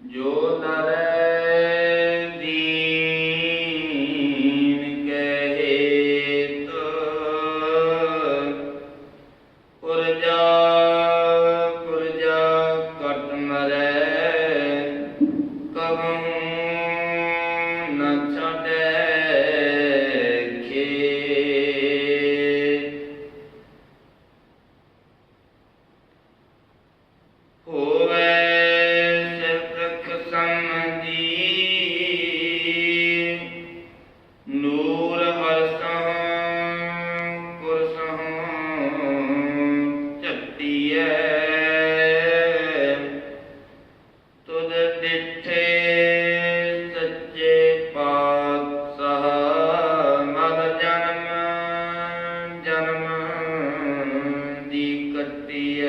ਜੋ ਨਰੈ ਦੀਨ ਕਹੇ ਪੁਰਜਾ ਪੁਰਜਾ ਕਟ ਮਰੈ ਕਵੰ ਨ ਖੇ ਹੋ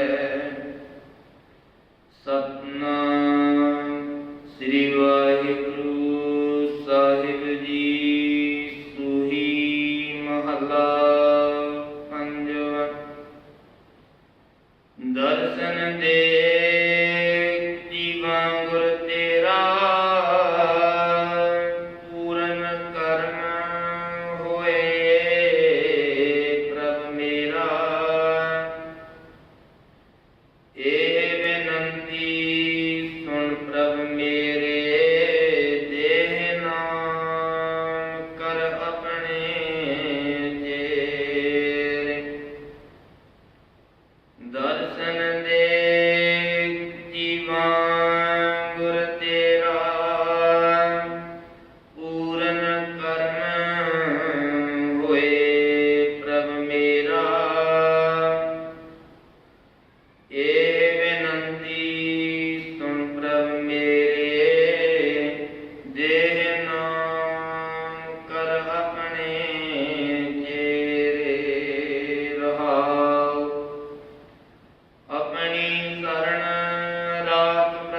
ਹੈ ਸਤਨਾਮ Krishna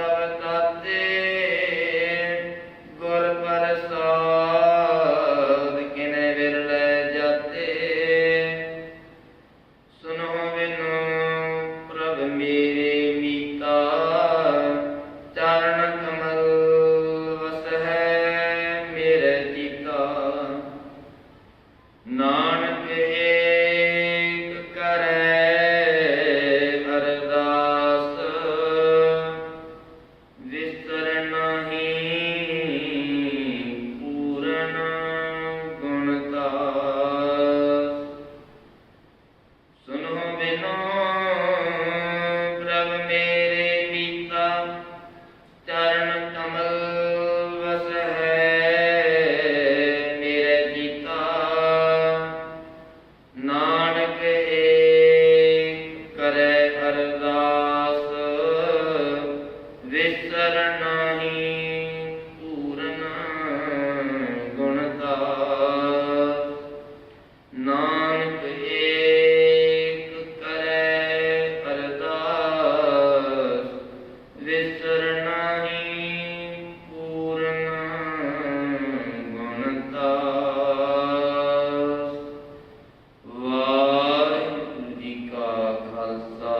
Sarva ਖਾਲਸਾ